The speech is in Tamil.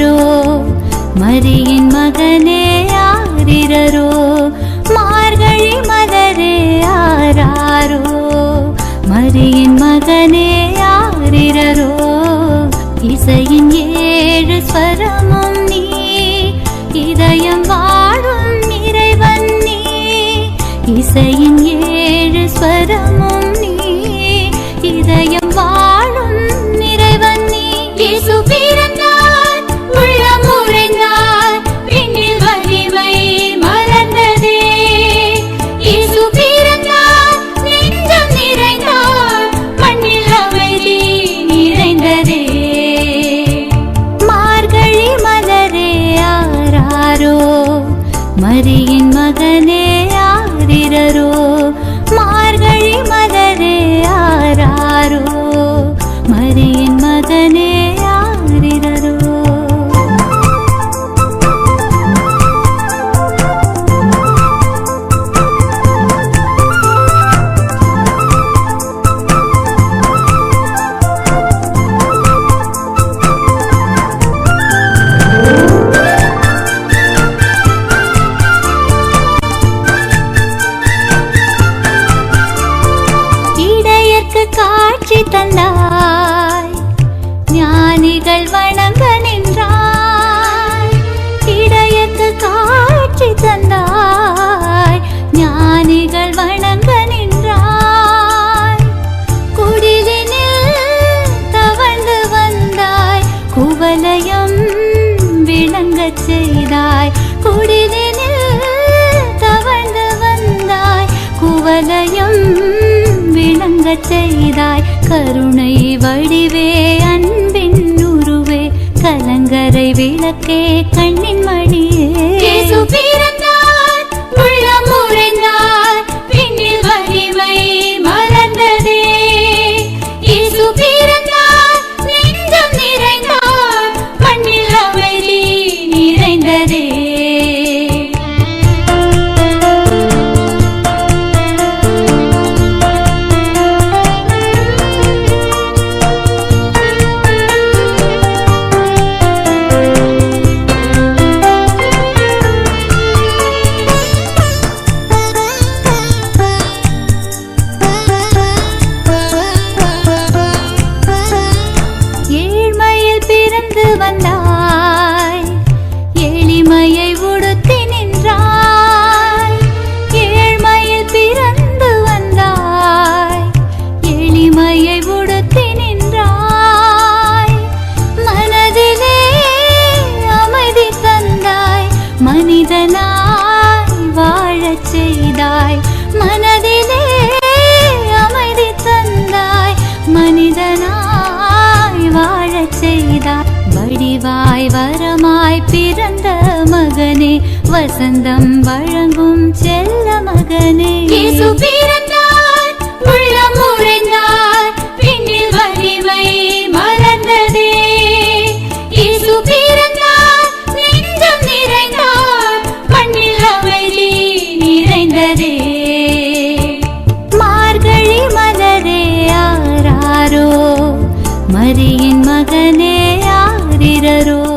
யாரோ மரியின் மகனே யாரிரரோ மார்கழி மலரே யாராரோ மரியின் மகனே யாரிரரோ இசையின் ஏழு ஸ்வரமும் நீ இதயம் வாழும் நிறைவன் நீ இசையின் ஏழு ஸ்வரமும் நீ இதயம் வாழும் நிறைவன் நீ. இசுபிர மரியின் மகனே. காட்சி தந்தாய். ஞானிகள் வணங்க நின்றாய். இடையர்க்கு காட்சி தந்தாய். ஞானிகள் வணங்க நின்றாய். குடிலினில் தவழ்ந்து வந்தாய். குவலயம் விளங்கச் செய்தாய். குடிலினில் தவழ்ந்து வந்தாய். குவலயம் விளங்கச் செய்தாய். கருணை வடிவே அன்பின் உருவே கலங்கரை விளக்கே கண்ணின் மணியே. ஏழ்மையில் பிறந்து நிறைவாய் வரமாய் பிறந்த மகனே வசந்தம் வழங்கும் செல்ல மகனே. பிறந்தார் உள்ளம் உறைந்தார் விண்ணில் வலிமை மலர்ந்ததே இயேசு பிறந்தார் நெஞ்சம் நிறைந்தார் மண்ணில் அமைதி நிறைந்ததே. மார்கழி மலரே ஆராரோ மரியின் மகனே. quero.